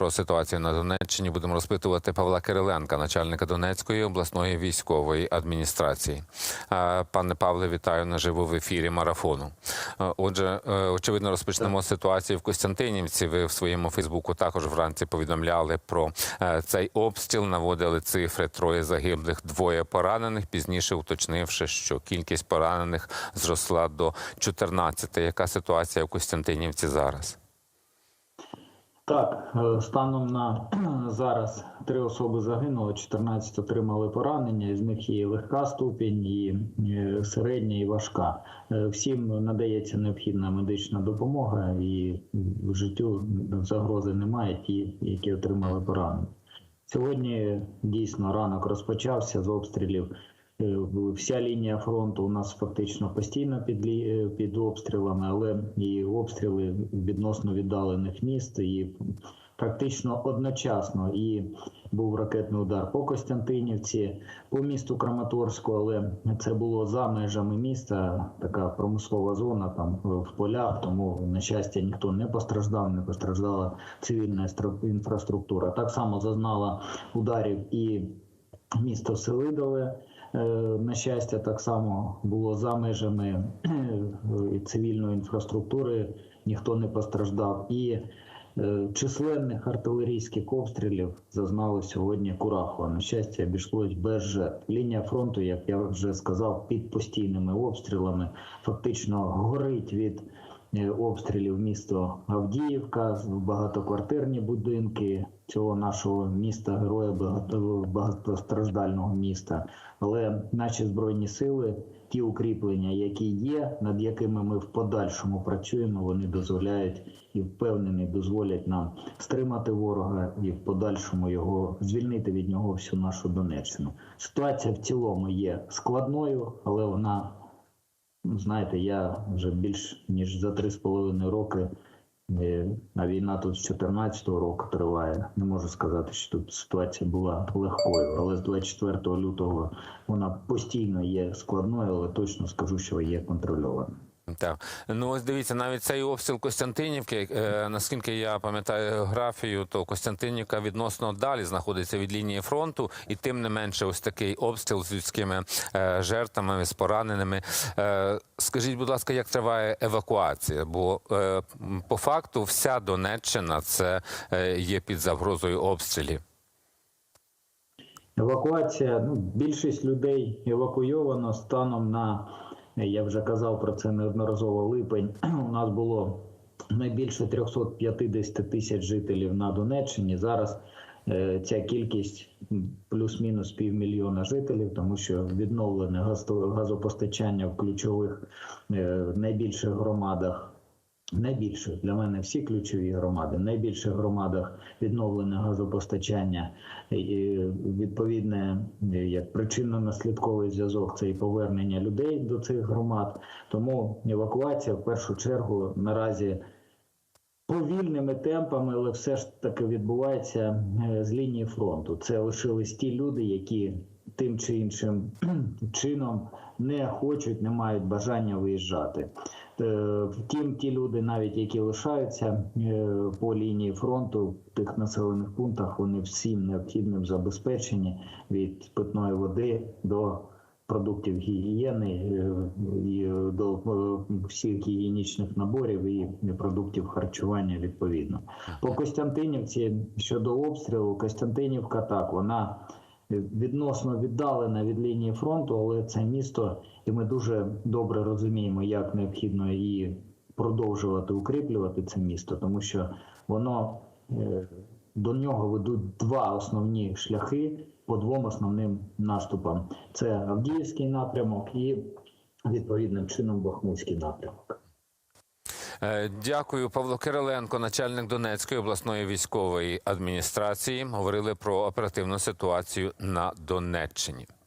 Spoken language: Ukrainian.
про ситуацію на Донеччині будемо розпитувати Павла Кириленка, начальника Донецької обласної військової адміністрації. Пане Павле, вітаю наживо в ефірі марафону. Отже, е, очевидно, розпочнемо з ситуації в Костянтинівці. Ви в своєму Фейсбуку також вранці повідомляли про е, цей обстріл, наводили цифри троє загиблих, двоє поранених. Пізніше уточнивши, що кількість поранених зросла до 14. Яка ситуація в Костянтинівці зараз? Так, е, станом на зараз три особи загинуло, 14 отримали поранення. Із них і легка ступінь, і е, середня, і важка. Е, Всім надається необхідна медична допомога, і в життю загрози немає. Ті, які отримали поранення. Сьогодні дійсно ранок розпочався з обстрілів. Е, Вся лінія фронту у нас фактично постійно під, е, під обстрілами, але і обстріли відносно віддалених міст, і практично одночасно і був ракетний удар по Костянтинівці, по місту Краматорську, але це було за межами міста, така промислова зона там в полях. Тому на щастя ніхто не постраждав, не постраждала цивільна інфраструктура. Так само зазнала ударів і місто Селидове. Е, На щастя, так само було за межами е, цивільної інфраструктури, ніхто не постраждав. І е, численних артилерійських обстрілів зазнали сьогодні Курахова. На щастя, обійшлось без жертв. Лінія фронту, як я вже сказав, під постійними обстрілами фактично горить від обстрілів місто Авдіївка, багатоквартирні будинки цього нашого міста, героя багато- багатостраждального міста. Але наші збройні сили, ті укріплення, які є, над якими ми в подальшому працюємо, вони дозволяють і впевнений, дозволять нам стримати ворога і в подальшому його звільнити від нього всю нашу Донеччину. Ситуація в цілому є складною, але вона знаєте, я вже більш ніж за три з половиною роки, е, а війна тут з 14-го року триває. Не можу сказати, що тут ситуація була легкою, але з 24 лютого вона постійно є складною, але точно скажу, що є контрольованою. Так, ну ось дивіться, навіть цей обстріл Костянтинівки, е, наскільки я пам'ятаю географію, то Костянтинівка відносно далі знаходиться від лінії фронту, і тим не менше, ось такий обстріл з людськими е, жертвами, з пораненими. Е, скажіть, будь ласка, як триває евакуація? Бо е, по факту вся Донеччина це е, є під загрозою обстрілів. Евакуація, ну, більшість людей евакуйовано станом на, я вже казав про це неодноразово липень. У нас було найбільше 350 тисяч жителів на Донеччині. Зараз е, ця кількість плюс-мінус півмільйона жителів, тому що відновлене газо- газопостачання в ключових е, найбільших громадах найбільших для мене всі ключові громади, в найбільших громадах відновлене газопостачання, і відповідне як причинно-наслідковий зв'язок це і повернення людей до цих громад. Тому евакуація в першу чергу наразі повільними темпами, але все ж таки відбувається е, з лінії фронту. Це лишились ті люди, які тим чи іншим чином не хочуть, не мають бажання виїжджати. Е, Втім, ті люди, навіть які лишаються е, по лінії фронту в тих населених пунктах, вони всім необхідним забезпечені від питної води до продуктів гігієни е, і до всіх гігієнічних наборів і продуктів харчування відповідно. По Костянтинівці щодо обстрілу, Костянтинівка так вона відносно віддалена від лінії фронту, але це місто, і ми дуже добре розуміємо, як необхідно її продовжувати укріплювати це місто, тому що воно е, до нього ведуть два основні шляхи по двом основним наступам: це Авдіївський напрямок і відповідним чином Бахмутський напрямок. Е, Дякую, Павло Кириленко, начальник Донецької обласної військової адміністрації. Говорили про оперативну ситуацію на Донеччині.